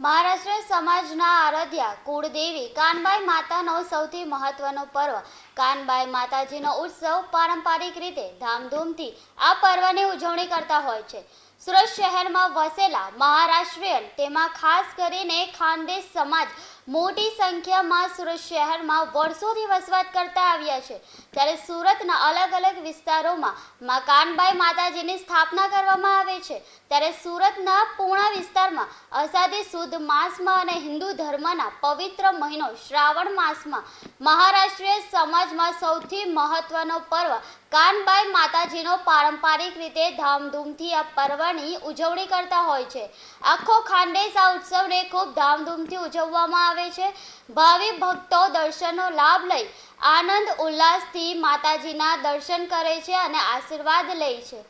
મહારાષ્ટ્ર સમાજના આરાધ્યા કુળદેવી કાનબાઈ માતાનો સૌથી મહત્વનો પર્વ. કાનબાઈ માતાજીનો ઉત્સવ પારંપરિક રીતે ધામધૂમથી આ પર્વની ઉજવણી કરતા હોય છે. સુરત શહેરમાં વસેલા મહારાષ્ટ્રીયન તેમાં ખાસ કરીને ખાનદેશ સમાજ મોટી સંખ્યામાં સુરત શહેરમાં વર્ષોથી વસવાટ કરતા આવ્યા છે. ત્યારે સુરતના અલગ અલગ વિસ્તારોમાં મા કાનબાઈ માતાજીની સ્થાપના કરવામાં આવે છે. ત્યારે સુરતના પૂર્ણા વિસ્તારમાં અષાઢી સુદ માસમાં અને હિન્દુ ધર્મના પવિત્ર મહિનો શ્રાવણ માસમાં મહારાષ્ટ્રીય સમાજમાં સૌથી મહત્વનો પર્વ કાનબાઈ માતાજીનો પારંપરિક રીતે ધામધૂમથી આ પર્વની ઉજવણી કરતા હોય છે. આખો ખાનદેશ આ ઉત્સવને ખૂબ ધામધૂમથી ઉજવવામાં આવે છે. ભાવિ ભક્તો દર્શનનો લાભ લઈ આનંદ ઉલ્લાસથી માતાજીના દર્શન કરે છે અને આશીર્વાદ લે છે.